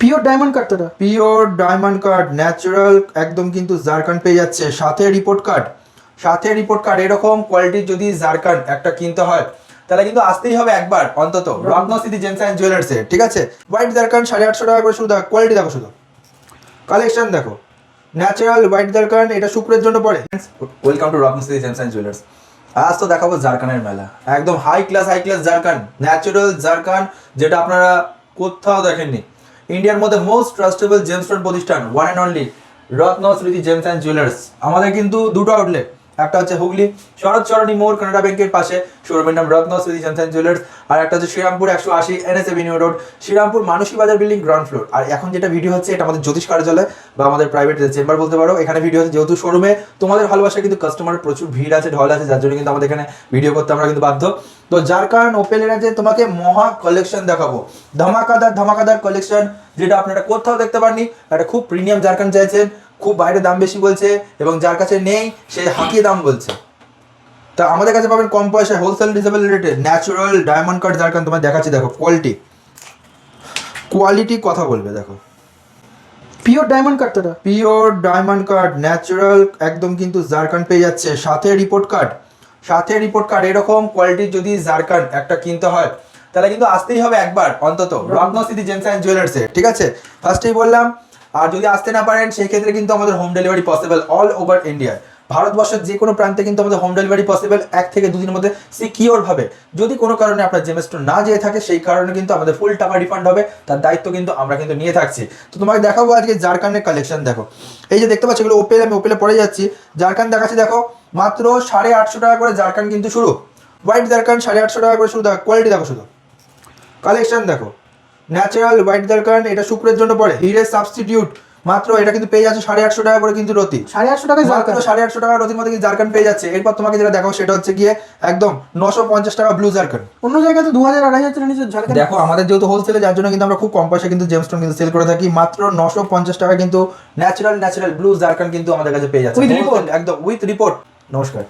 Pure diamond cut তোরা? Pure diamond card natural একদম কিন্তু জারকান পেয়ে যাচ্ছে। সাথে রিপোর্ট কার্ড সাথে রিপোর্ট কার্ড এরকম কোয়ালিটির যদি জারকান একটা কিনতে হয়, তাহলে কিন্তু আসতেই হবে একবার, অন্তত। রত্ন সিটি জেমস অ্যান্ড জুয়েলার্সে ঠিক আছে? হোয়াইট জারকান সাড়ে আটশো টাকা করে শুধু কোয়ালিটি দেখো শুধু। কালেকশন দেখো। ন্যাচারাল হোয়াইট জারকান এটা শুক্রের জন্য পড়ে। Welcome to Ratna City Gems and Jewellers আজ তো দেখাবো জারকানের মেলা। একদম high class high class zircon natural zircon যেটা আপনারা কোথাও দেখেননি। ইন্ডিয়ার মধ্যে মোস্ট ট্রাস্টেবল জেমস্টোন প্রতিষ্ঠান one and only Ratna Smriti Gems and jewellers আমাদের কিন্তু দুটো আউটলেট একটা হচ্ছে হুগলি, শরৎ চরণী মোড়, কানাডা ব্যাংকের পাশে, শোরুমের নাম রত্ন স্মৃতি জেমস জুয়েলার্স, আর একটা হচ্ছে শ্রীরামপুর একশো আশি NS avenue road Srirampur Manasi Bazar building ground floor. আর এখন যেটা ভিডিও হচ্ছে, এটা আমাদের জ্যোতিষ কার্যালয় বা আমাদের প্রাইভেট চেম্বার বলতে পারো। এখানে ভিডিও হচ্ছে, যেহেতু শোরুমে তোমাদের ভালোবাসা কিন্তু কাস্টমার প্রচুর ভিড় আছে, ঢল আছে, যার জন্য কিন্তু আমাদের এখানে ভিডিও করতে আমরা কিন্তু বাধ্য। তো যার কারণ ওপেলের আছে তোমাকে মহা কালেকশন দেখাবো। ধামাকাদার ধামাকাদার কালেকশন যেটা আপনারা কোথাও দেখতে পাননি, একটা খুব প্রিমিয়াম জারকান চাইছেন খুব বাইরে দাম বেশি বলছে এবং যার কাছে নেই সে হাঁকিয়ে দাম বলছে। তা আমাদের কাছে পাবেন কম পয়সায় হোলসেল রিজনেবল রেটে ন্যাচুরাল ডায়মন্ড কাট কারণ তোমায় দেখাচ্ছি দেখো কোয়ালিটি কোয়ালিটি কথা বলবে দেখো। পিওর ডায়মন্ড কাট তোরা? পিওর ডায়মন্ড কার্ড ন্যাচুরাল একদম কিন্তু জারকান পেয়ে যাচ্ছে। সাথে রিপোর্ট কার্ড সাথে রিপোর্ট কার্ড এরকম কোয়ালিটির যদি জারকান একটা কিনতে হয় তাহলে কিন্তু আসতেই হবে একবার অন্তত। রত্ন সিটি জেমস অ্যান্ড জুয়েলার্সে ঠিক আছে? ফার্স্টেই বললাম আর যদি আসতে না পারেন সেই ক্ষেত্রে কিন্তু আমাদের home delivery possible all over India ভারতবর্ষের যে কোনো প্রান্তে কিন্তু আমাদের হোম ডেলিভারি পসিবল এক থেকে দুদিনের মধ্যে সিকিওর ভাবে। যদি কোনো কারণে আপনার জেমস্টোন না যেয়ে থাকে, সেই কারণে কিন্তু আমাদের ফুল টাকা রিফান্ড হবে, তার দায়িত্ব কিন্তু আমরা কিন্তু নিয়ে থাকছি। তো তোমাকে দেখাবো আজকে জারকানের কালেকশন দেখো। এই যে দেখতে পাচ্ছি, এগুলো ওপেল আমি ওপেলে পড়ে যাচ্ছি। জারকান দেখাচ্ছি, দেখো, মাত্র সাড়ে আটশো টাকা করে জারকান কিন্তু শুরু। হোয়াইট জারকান সাড়ে আটশো টাকা করে শুরু, দেখো কোয়ালিটি দেখো শুধু। কালেকশন দেখো। ন্যাচারাল হোয়াইট জারকান এটা শুক্রের জন্য পড়ে। হিরের সাবস্টিটিউট মাত্র এটা কিন্তু পেয়ে যাচ্ছে সাড়ে আটশো টাকা করে কিন্তু রতি। সাড়ে আটশো টাকা মাত্র জারকান। সাড়ে আটশো টাকা রতির মধ্যে কিন্তু জারকান পেয়ে যাচ্ছে। এরপর তোমাকে যেটা দেখো সেটা হচ্ছে গিয়ে একদম নশো পঞ্চাশ টাকা ব্লু জারকান। অন্য জায়গায় তো দু হাজার আড়াই হাজার নিচে ঝাড়খান্ড দেখো আমাদের যেহেতু হোলসেলে যার জন্য কিন্তু আমরা খুব কম পয়সা কিন্তু জেমস্টোন কিন্তু সেল করে থাকি। মাত্র নশো পঞ্চাশ টাকা কিন্তু ন্যাচারাল ন্যাচারাল ব্লু জারকান কিন্তু আমাদের কাছে পেয়ে যাচ্ছে। Report? একদম উইথ রিপোর্ট নমস্কার।